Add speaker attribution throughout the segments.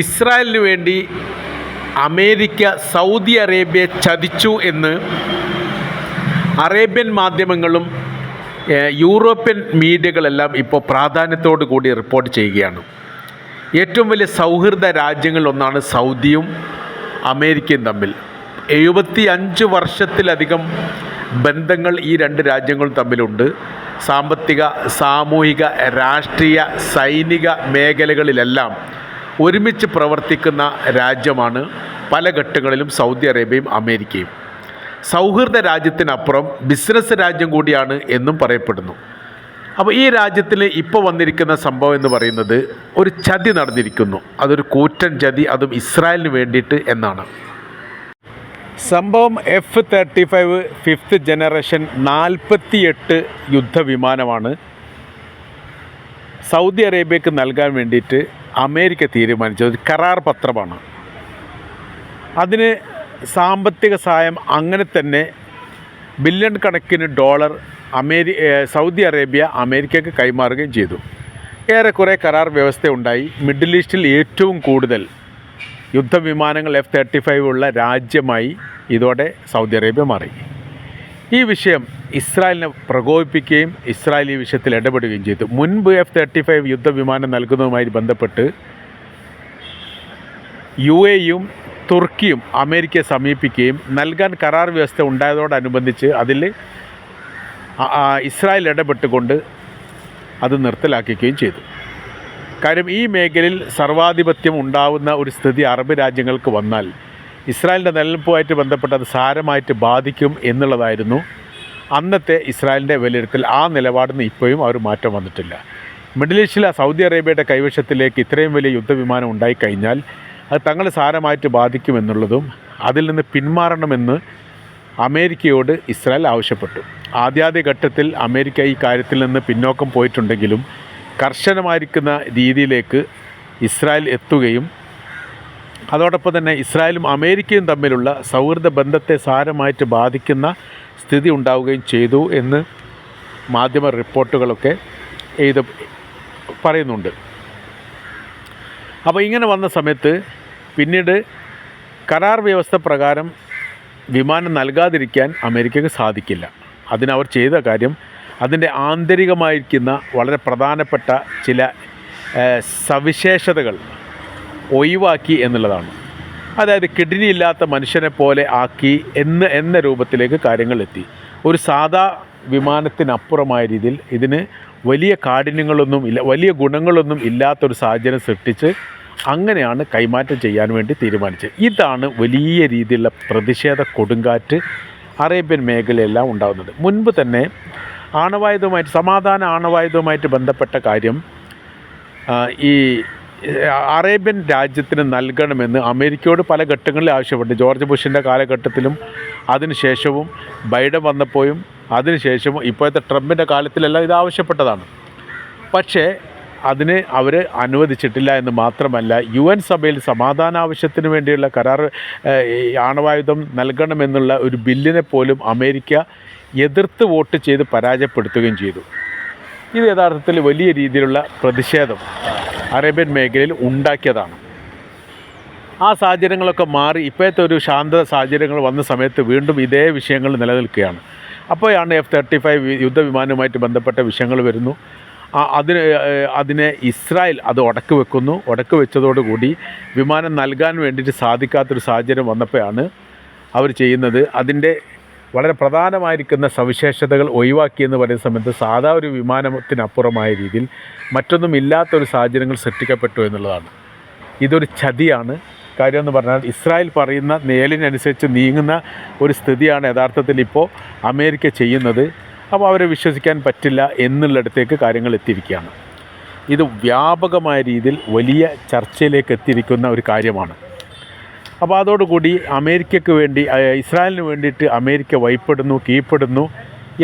Speaker 1: ഇസ്രായേലിന് വേണ്ടി America Saudi Arabia ചതിച്ചു എന്ന് അറേബ്യൻ മാധ്യമങ്ങളും യൂറോപ്യൻ മീഡിയകളെല്ലാം ഇപ്പോൾ പ്രാധാന്യത്തോടു കൂടി റിപ്പോർട്ട് ചെയ്യുകയാണ്. ഏറ്റവും വലിയ സൗഹൃദ രാജ്യങ്ങളിലൊന്നാണ് സൗദിയും അമേരിക്കയും തമ്മിൽ. എഴുപത്തി അഞ്ച് വർഷത്തിലധികം ബന്ധങ്ങൾ ഈ രണ്ട് രാജ്യങ്ങളും തമ്മിലുണ്ട്. സാമ്പത്തിക സാമൂഹിക രാഷ്ട്രീയ സൈനിക മേഖലകളിലെല്ലാം ഒരുമിച്ച് പ്രവർത്തിക്കുന്ന രാജ്യമാണ് പല ഘട്ടങ്ങളിലും സൗദി അറേബ്യയും അമേരിക്കയും. സൗഹൃദ രാജ്യത്തിനപ്പുറം ബിസിനസ് രാജ്യം കൂടിയാണ് എന്നും പറയപ്പെടുന്നു. അപ്പോൾ ഈ രാജ്യത്തിൽ ഇപ്പോൾ വന്നിരിക്കുന്ന സംഭവം എന്ന് പറയുന്നത് ഒരു ചതി നടന്നിരിക്കുന്നു. അതൊരു കൂറ്റൻ ചതി അതും ഇസ്രായേലിന് വേണ്ടിയിട്ട് എന്നാണ്. സംഭവം F thirty five fifth generation നാൽപ്പത്തിയെട്ട് യുദ്ധവിമാനമാണ് സൗദി അറേബ്യക്ക് നൽകാൻ വേണ്ടിയിട്ട് അമേരിക്ക തീരുമാനിച്ച ഒരു കരാർ പത്രമാണ്. അതിന് സാമ്പത്തിക സഹായം അങ്ങനെ തന്നെ ബില്യൺ കണക്കിന് ഡോളർ അമേരി സൗദി അറേബ്യ അമേരിക്കയ്ക്ക് കൈമാറുകയും ചെയ്തു. ഏറെക്കുറെ കരാർ വ്യവസ്ഥ ഉണ്ടായി മിഡിൽ ഈസ്റ്റിൽ ഏറ്റവും കൂടുതൽ യുദ്ധവിമാനങ്ങൾ എഫ് തേർട്ടി ഫൈവ് ഉള്ള രാജ്യമായി ഇതോടെ സൗദി അറേബ്യ മാറി. ഈ വിഷയം ഇസ്രായേലിനെ പ്രകോപിപ്പിക്കുകയും ഇസ്രായേൽ ഈ വിഷയത്തിൽ ഇടപെടുകയും ചെയ്തു. മുൻപ് എഫ് തേർട്ടി ഫൈവ് യുദ്ധവിമാനം നൽകുന്നതുമായി ബന്ധപ്പെട്ട് യു എയും തുർക്കിയും അമേരിക്കയെ സമീപിക്കുകയും നൽകാൻ കരാർ വ്യവസ്ഥ ഉണ്ടായതോടനുബന്ധിച്ച് അതിൽ ഇസ്രായേൽ ഇടപെട്ടുകൊണ്ട് അത് നിർത്തലാക്കുകയും ചെയ്തു. കാര്യം ഈ മേഖലയിൽ സർവാധിപത്യം ഉണ്ടാവുന്ന ഒരു സ്ഥിതി അറബ് രാജ്യങ്ങൾക്ക് വന്നാൽ ഇസ്രായേലിന്റെ നിലനിൽപ്പുമായിട്ട് ബന്ധപ്പെട്ട് അത് സാരമായിട്ട് ബാധിക്കും എന്നുള്ളതായിരുന്നു അന്നത്തെ ഇസ്രായേലിന്റെ വിലയിരുത്തൽ ആ നിലപാടിൽ ഇപ്പോഴും അവർ മാറ്റം വന്നിട്ടില്ല. മിഡിൽ ഈസ്റ്റിലെ സൗദി അറേബ്യയുടെ കൈവശത്തിലേക്ക് ഇത്രയും വലിയ യുദ്ധവിമാനം ഉണ്ടായിക്കഴിഞ്ഞാൽ അത് തങ്ങളെ സാരമായിട്ട് ബാധിക്കുമെന്നുള്ളതും അതിൽ നിന്ന് പിന്മാറണമെന്ന് അമേരിക്കയോട് ഇസ്രായേൽ ആവശ്യപ്പെട്ടു. ആദ്യാദ്യ ഘട്ടത്തിൽ അമേരിക്ക ഈ കാര്യത്തിൽ നിന്ന് പിന്നോക്കം പോയിട്ടുണ്ടെങ്കിലും കർശനമായിരിക്കുന്ന രീതിയിലേക്ക് ഇസ്രായേൽ എത്തുകയും അതോടൊപ്പം തന്നെ ഇസ്രായേലും അമേരിക്കയും തമ്മിലുള്ള സൗഹൃദ ബന്ധത്തെ സാരമായിട്ട് ബാധിക്കുന്ന സ്ഥിതി ഉണ്ടാവുകയും ചെയ്തു എന്ന് മാധ്യമ റിപ്പോർട്ടുകളൊക്കെ എഴുത പറയുന്നുണ്ട്. അപ്പോൾ ഇങ്ങനെ വന്ന സമയത്ത് പിന്നീട് കരാർ വ്യവസ്ഥ പ്രകാരം വിമാനം നൽകാതിരിക്കാൻ അമേരിക്കക്ക് സാധിക്കില്ല. അതിനവർ ചെയ്ത കാര്യം അതിന്റെ ആന്തരികമായിരിക്കുന്ന വളരെ പ്രധാനപ്പെട്ട ചില സവിശേഷതകൾ ഒഴിവാക്കി എന്നുള്ളതാണ്. അതായത് കിഡ്നി ഇല്ലാത്ത മനുഷ്യനെ പോലെ ആക്കി എന്ന് എന്ന രൂപത്തിലേക്ക് കാര്യങ്ങൾ എത്തി. ഒരു സാധാ വിമാനത്തിനപ്പുറമായ രീതിയിൽ ഇതിന് വലിയ കാഠിന്യങ്ങളൊന്നും ഇല്ല വലിയ ഗുണങ്ങളൊന്നും ഇല്ലാത്തൊരു സാഹചര്യം സൃഷ്ടിച്ച് അങ്ങനെയാണ് കൈമാറ്റം ചെയ്യാൻ വേണ്ടി തീരുമാനിച്ചത്. ഇതാണ് വലിയ രീതിയിലുള്ള പ്രതിഷേധ കൊടുങ്കാറ്റ് അറേബ്യൻ മേഖലയെല്ലാം ഉണ്ടാകുന്നത് മുൻപ് തന്നെ ആണവായുധവുമായിട്ട് സമാധാന ആണവായുധവുമായിട്ട് ബന്ധപ്പെട്ട കാര്യം ഈ അറേബ്യൻ രാജ്യത്തിന് നൽകണമെന്ന് അമേരിക്കയോട് പല ഘട്ടങ്ങളിൽ ആവശ്യപ്പെട്ടു ജോർജ് ബുഷിന്റെ കാലഘട്ടത്തിലും അതിനുശേഷവും ബൈഡൻ വന്നപ്പോഴും അതിനുശേഷവും ഇപ്പോഴത്തെ ട്രംപിന്റെ കാലത്തിലെല്ലാം ഇത് ആവശ്യപ്പെട്ടതാണ്. പക്ഷേ അതിന് അവർ അനുവദിച്ചിട്ടില്ല എന്ന് മാത്രമല്ല യു എൻ സഭയിൽ സമാധാന ആവശ്യത്തിന് വേണ്ടിയുള്ള കരാർ ആണവായുധം നൽകണമെന്നുള്ള ഒരു ബില്ലിനെ പോലും അമേരിക്ക എതിർത്ത് വോട്ട് ചെയ്ത് പരാജയപ്പെടുത്തുകയും ചെയ്തു. ഇത് യഥാർത്ഥത്തിൽ വലിയ രീതിയിലുള്ള പ്രതിഷേധം. അറേബ്യൻ മേഖലയിൽ ഉണ്ടാക്കിയതാണ്. ആ സാഹചര്യങ്ങളൊക്കെ മാറി ഇപ്പോഴത്തെ ഒരു ശാന്തത സാഹചര്യങ്ങൾ വന്ന സമയത്ത് വീണ്ടും ഇതേ വിഷയങ്ങൾ നിലനിൽക്കുകയാണ്. അപ്പോഴാണ് എഫ് തേർട്ടി ഫൈവ് യുദ്ധവിമാനവുമായിട്ട് ബന്ധപ്പെട്ട വിഷയങ്ങൾ വരുന്നു. അതിന് അതിനെ ഇസ്രായേൽ അത് ഉടക്ക് വെക്കുന്നു. ഉടക്ക് വെച്ചതോടുകൂടി വിമാനം നൽകാൻ വേണ്ടിയിട്ട് സാധിക്കാത്തൊരു സാഹചര്യം വന്നപ്പോഴാണ് അവർ ചെയ്യുന്നത്. അതിന്റെ വളരെ പ്രധാനമായിരിക്കുന്ന സവിശേഷതകൾ ഒഴിവാക്കി എന്ന് പറയുന്ന സമയത്ത് സാധാ ഒരു വിമാനത്തിനപ്പുറമായ രീതിയിൽ മറ്റൊന്നും ഇല്ലാത്തൊരു സാഹചര്യങ്ങൾ സൃഷ്ടിക്കപ്പെട്ടു എന്നുള്ളതാണ്. ഇതൊരു ചതിയാണ്. കാര്യം എന്ന് പറഞ്ഞാൽ ഇസ്രായേൽ പറയുന്ന നേലിനനുസരിച്ച് നീങ്ങുന്ന ഒരു സ്ഥിതിയാണ് യഥാർത്ഥത്തിൽ ഇപ്പോൾ അമേരിക്ക ചെയ്യുന്നത്. അപ്പോൾ അവരെ വിശ്വസിക്കാൻ പറ്റില്ല എന്നുള്ളിടത്തേക്ക് കാര്യങ്ങൾ എത്തിയിരിക്കുകയാണ്. ഇത് വ്യാപകമായ രീതിയിൽ വലിയ ചർച്ചയിലേക്ക് എത്തിയിരിക്കുന്ന ഒരു കാര്യമാണ്. അപ്പോൾ അതോടുകൂടി അമേരിക്കയ്ക്ക് വേണ്ടി ഇസ്രായേലിന് വേണ്ടിയിട്ട് അമേരിക്ക വൈപ്പെടുന്നു കീഴ്പ്പെടുന്നു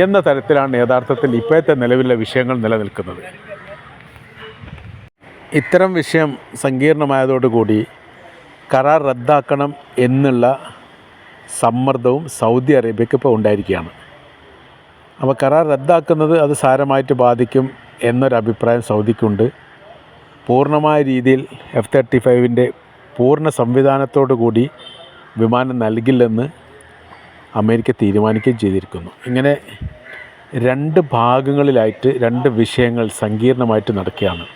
Speaker 1: എന്ന തരത്തിലാണ് യഥാർത്ഥത്തിൽ ഇപ്പോഴത്തെ നിലവിലെ വിഷയങ്ങൾ നിലനിൽക്കുന്നത്. ഇത്തരം വിഷയം സങ്കീർണമായതോടുകൂടി കരാർ റദ്ദാക്കണം എന്നുള്ള സമ്മർദ്ദവും സൗദി അറേബ്യക്ക് ഇപ്പോൾ ഉണ്ടായിരിക്കുകയാണ്. അപ്പോൾ കരാർ റദ്ദാക്കുന്നത് അത് സാരമായിട്ട് ബാധിക്കും എന്നൊരു അഭിപ്രായം സൗദിക്കുണ്ട്. പൂർണമായ രീതിയിൽ എഫ് തേർട്ടി ഫൈവിന്റെ പൂർണ സംവിധാനത്തോടു കൂടി വിമാനം നൽകില്ലെന്ന് അമേരിക്ക തീരുമാനിക്കുകയും ചെയ്തിരിക്കുന്നു. ഇങ്ങനെ രണ്ട് ഭാഗങ്ങളിലായിട്ട് രണ്ട് വിഷയങ്ങൾ സങ്കീർണമായിട്ട് നടക്കുകയാണ്.